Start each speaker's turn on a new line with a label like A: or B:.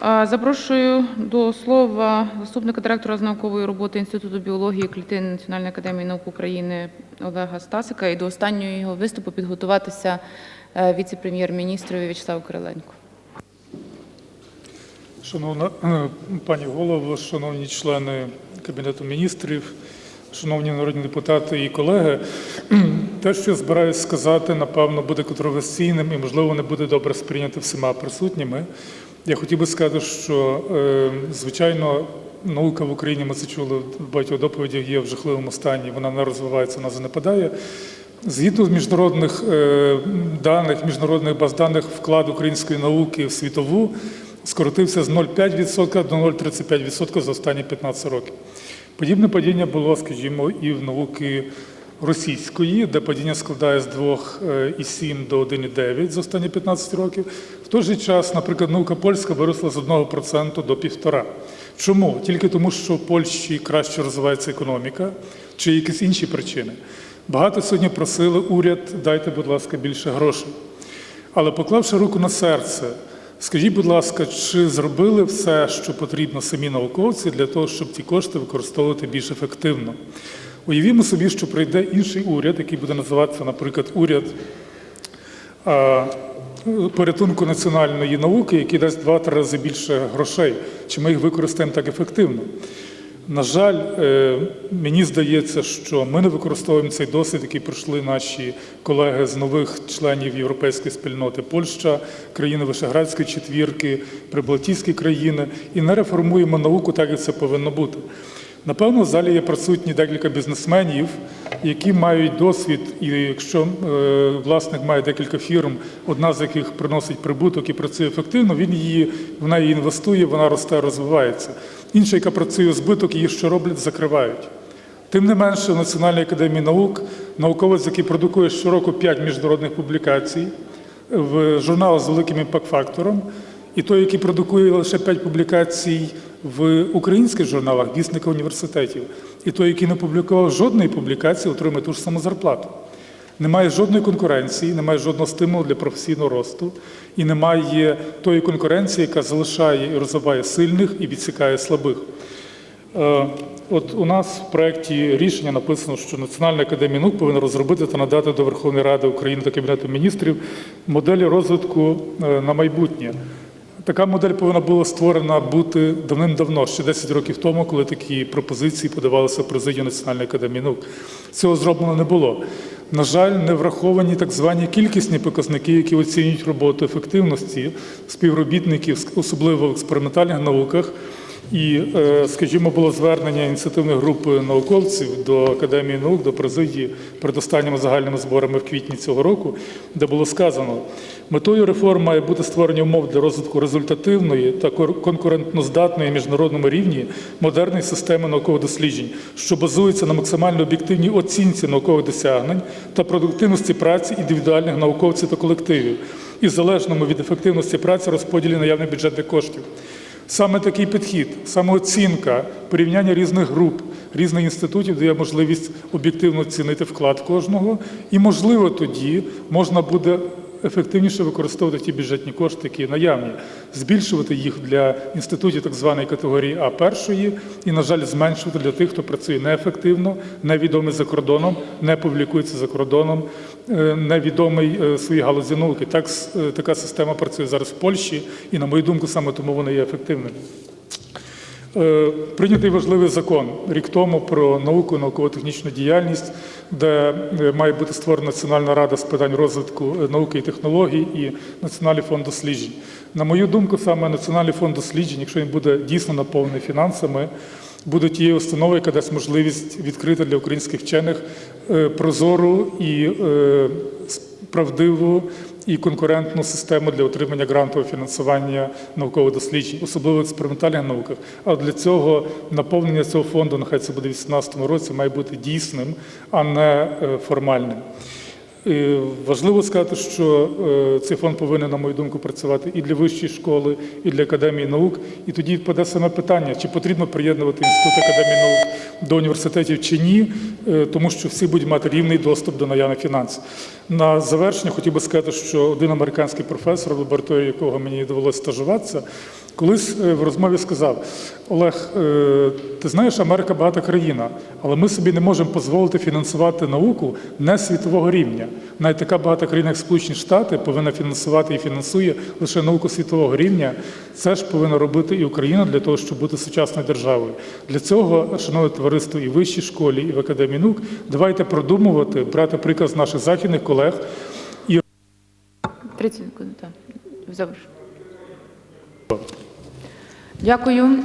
A: Запрошую до слова заступника директора з наукової роботи Інституту біології клітин Національної академії наук України Олега Стасика і до останнього його виступу підготуватися е, віце-прем'єр-міністрові В'ячеславу Кириленку.
B: Шановна е, пані голово, шановні члени Кабінету міністрів, шановні народні депутати і колеги, те, що я збираюсь сказати, напевно, буде контроверсійним і, можливо, не буде добре сприйнято всіма присутніми. Я хотів би сказати, що, е, звичайно, наука в Україні, ми це чули в багатьох доповідях, є в жахливому стані, вона не розвивається, вона занепадає. Згідно з міжнародних е, даних, міжнародних баз даних, вклад української науки в світову скоротився з 0,5% до 0,35% за останні 15 років. Подібне падіння було, скажімо, і в науки російської, де падіння складає з 2,7 до 1,9 за останні 15 років. В той же час, наприклад, наука польська виросла з 1% до 1,5%. Чому? Тільки тому, що в Польщі краще розвивається економіка, чи якісь інші причини. Багато сьогодні просили уряд, дайте, будь ласка, більше грошей. Але поклавши руку на серце, скажіть, будь ласка, чи зробили все, що потрібно самі науковці для того, щоб ті кошти використовувати більш ефективно? Уявімо собі, що прийде інший уряд, який буде називатися, наприклад, уряд порятунку національної науки, який дасть два-три рази більше грошей. Чи ми їх використаємо так ефективно? На жаль, е, мені здається, що ми не використовуємо цей досвід, який пройшли наші колеги з нових членів європейської спільноти Польща, країни Вишеградської четвірки, Прибалтійські країни, і не реформуємо науку так, як це повинно бути. Напевно, в залі є присутні декілька бізнесменів, які мають досвід, і якщо е, власник має декілька фірм, одна з яких приносить прибуток і працює ефективно, він її вона її інвестує, вона росте, розвивається. Інша, яка працює збиток, її що роблять, закривають. Тим не менше, в Національній академії наук науковець, який продукує щороку 5 міжнародних публікацій в журналах з великим імпакт-фактором, і той, який продукує лише 5 публікацій в українських журналах вісника університетів, і той, який не публікував жодної публікації, отримує ту ж саму зарплату. Немає жодної конкуренції, немає жодного стимулу для професійного росту, і немає тої конкуренції, яка залишає і розвиває сильних і відсікає слабих. Е, От у нас в проєкті рішення написано, що Національна академія наук повинна розробити та надати до Верховної Ради України та Кабінету міністрів моделі розвитку е, на майбутнє. Така модель повинна була створена бути давним-давно, ще 10 років тому, коли такі пропозиції подавалися в президію Національної академії наук. Цього зроблено не було. На жаль, не враховані так звані кількісні показники, які оцінюють роботу ефективності співробітників, особливо в експериментальних науках. І, е, скажімо, було звернення ініціативної групи науковців до Академії наук, до президії перед останніми загальними зборами в квітні цього року, де було сказано, метою реформ має бути створення умов для розвитку результативної та конкурентноздатної міжнародному рівні модерної системи наукових досліджень, що базується на максимально об'єктивній оцінці наукових досягнень та продуктивності праці індивідуальних науковців та колективів і залежному від ефективності праці розподілі наявних бюджетних коштів. Саме такий підхід, самооцінка, порівняння різних груп, різних інститутів дає можливість об'єктивно оцінити вклад кожного, і, можливо, тоді можна буде ефективніше використовувати ті бюджетні кошти, які наявні, збільшувати їх для інститутів так званої категорії А першої, і, на жаль, зменшувати для тих, хто працює неефективно, невідомий за кордоном, не публікується за кордоном, е, невідомий е, своїй галузі науки. Так, е, така система працює зараз в Польщі, і, на мою думку, саме тому вона є ефективною. Е, Прийнятий важливий закон рік тому про науку, науково-технічну діяльність, де е, має бути створена Національна рада з питань розвитку е, науки і технологій і Національний фонд досліджень. На мою думку, саме Національний фонд досліджень, якщо він буде дійсно наповнений фінансами, буде тією установою, яка дасть можливість відкрити для українських вчених прозору і правдиву і конкурентну систему для отримання грантового фінансування наукових досліджень, особливо в експериментальних науках. А для цього наповнення цього фонду, нехай це буде в 2018 році, має бути дійсним, а не е, формальним. Е, Важливо сказати, що е, цей фонд повинен, на мою думку, працювати і для вищої школи, і для академії наук. І тоді впаде саме питання, чи потрібно приєднувати інститут академії наук до університетів чи ні, е, тому що всі будуть мати рівний доступ до наявних фінансів. На завершення хотів би сказати, що один американський професор, в лабораторії якого мені довелося стажуватися, Колись е, в розмові сказав Олег, е, ти знаєш, Америка багата країна, але ми собі не можемо дозволити фінансувати науку не світового рівня. Навіть така багата країна, як Сполучені Штати, повинна фінансувати і фінансує лише науку світового рівня. Це ж повинна робити і Україна для того, щоб бути сучасною державою. Для цього, шановне товариство, і в вищій школі, і в академії наук, давайте продумувати, брати приклад з наших західних колег
A: 30 секунд, так. Завершу. Дякую.